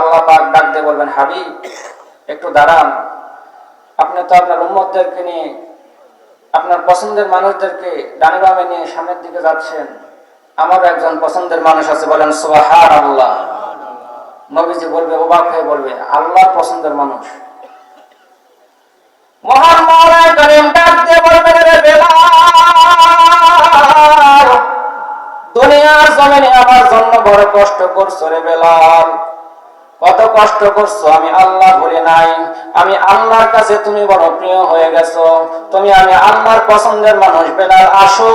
আল্লাহ পাক ডাক দিয়ে বলবেন, হাবিব, একটু দাঁড়ান। আপনি তো আপনার উম্মতদেরকে নিয়ে, আপনার পছন্দের মানুষদেরকে ডানে বামে নিয়ে সামনের দিকে যাচ্ছেন। আমার একজন পছন্দের মানুষ আছে, বলেন সোহার আল্লাহ নবীজি বলবে, অবাক হয়ে বলবে, আল্লাহ পছন্দের মানুষ। দুনিয়ার জমিনে আমার জন্য বড় কষ্ট করছ রে বেলাল। কষ্ট করছ? আমি আল্লাহ বলে নাই। আমি আল্লাহর কাছে তুমি বড় প্রিয় হয়ে গেছো। তুমি আমি আল্লাহর পছন্দের মানুষ বেলাল আসো।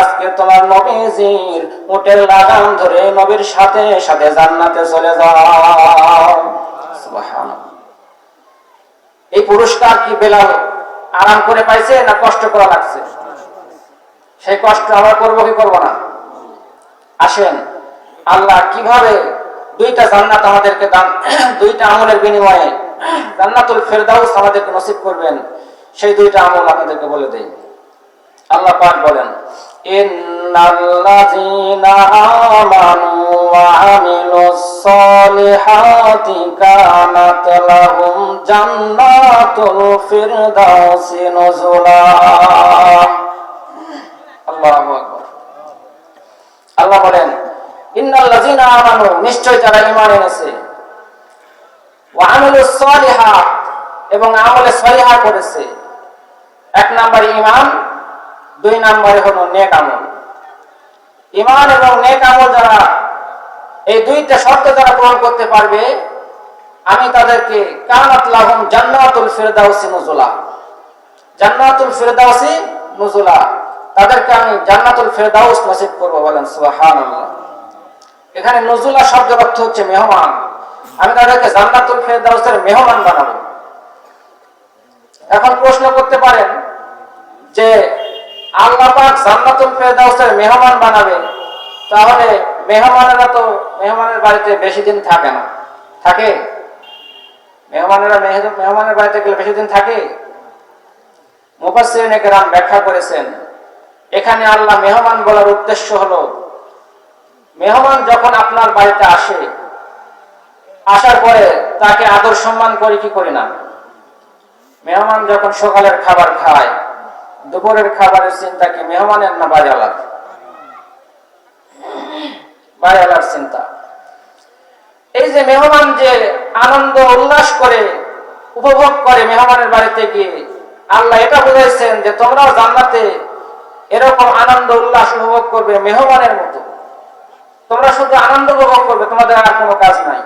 আজকে তোমার নবীজির উটের লাগাম ধরে নবীর সাথে সাথে জান্নাতে চলে যাও। এই পুরস্কার কি বেলাল আরাম করে পাইছে না কষ্ট করা লাগছে? সেই কষ্ট আমরা করব কি করব না? আসেন, আল্লাহ কীভাবে দুইটা জান্নাত আমাদেরকে দান, দুইটা আমলের বিনিময়ে জান্নাতুল ফেরদাউস আমাদেরকে নসিব করবেন। সেই দুইটা আমল আপনাদেরকে বলে দেই। আল্লাহ পাক বলেন, ইন্নাল্লাযীনা ফিরদাউসি নুজুলা আল্লাহু আকবার আল্লাহ বলেন ইন্নাল্লাযীনা আমানু নিশ্চয় যারা ঈমান এনেছে। এবং আমলে সলিহা করেছে। এক ঈমান, দুই নম্বরে হলো নেক আমল। ইমান এবং নেক আমল যারা, এই দুইটা শর্ত যারা পূরণ করতে পারবে, আমি তাদেরকে জান্নাতুল ফিরদাউসি নুজুলা। জান্নাতুল ফিরদাউসি নুজুলা। তাদেরকে আমি জান্নাতুল ফিরদাউস নসিব করব বলেন এখানে নজুলা শব্দের অর্থ হচ্ছে মেহমান। আমি তাদেরকে জান্নাতুল ফিরদাউসের মেহমান বানাবো। এখন প্রশ্ন করতে পারেন যে আল্লাহ পাক জান্নাতুল ফেরদাউসের মেহমান বানাবে, তাহলে মেহমানেরা তো মেহমানের বাড়িতে বেশি দিন থাকে না। থাকে? মেহমানেরা মেহ- মেহমানের বাড়িতে গেলে বেশি দিন থাকে? মুফাসসিরিনে কেরাম ব্যাখ্যা করেছেন। এখানে আল্লাহ মেহমান বলার উদ্দেশ্য হলো মেহমান যখন আপনার বাড়িতে আসে, আসার পরে তাকে আদর সম্মান করি কি করি না? মেহমান যখন সকালের খাবার খায়, দুপুরের খাবারের চিন্তা কি মেহমানের না বাড়িওয়ালার? বাড়িওয়ালার চিন্তা। এই যে মেহমান যে আনন্দ, উল্লাস করে, উপভোগ করে মেহমানের বাড়িতে গিয়ে, আল্লাহ এটা বুঝাইছেন যে তোমরাও জান্নাতে এরকম আনন্দ, উল্লাস উপভোগ করবে মেহমানের মতো। তোমরা শুধু আনন্দ উপভোগ করবে, তোমাদের আর কোনো কাজ নাই।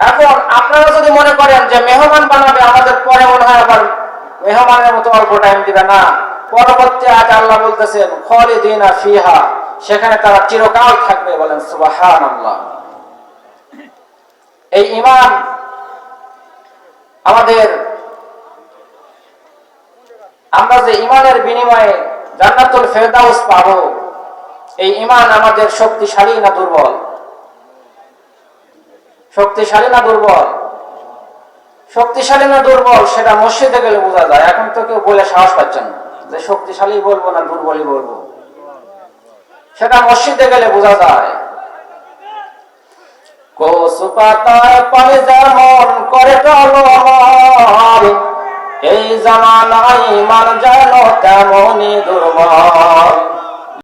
এখন আপনারা যদি মনে করেন যে মেহমান বানাবে, আমাদের পরে মনে হয় আবার মেহমানের মতো অল্প টাইম দিবে, না। পরবর্তী আজ আল্লাহ বলতেছেন, খালিদিনা ফিহা সেখানে তারা চিরকাল থাকবে বলেন সুবাহান আল্লাহ এই ইমান আমাদের, আমরা যে ইমানের বিনিময়ে জান্নাতুল ফেরদাউস পাবো এই ইমান আমাদের শক্তিশালী না দুর্বল? শক্তিশালী না দুর্বল? শক্তিশালী না দুর্বল সেটা মসজিদে গেলে বোঝা যায়। এখন তো কেউ বলে সাহস পাচ্ছেন যে শক্তিশালী বলব না দুর্বলই বলব। সেটা মসজিদে গেলে বোঝা যায়। কচু পাতায় পানি যেমন করে টলমল এই জামানায় মান যেন তেমনই দুর্বল।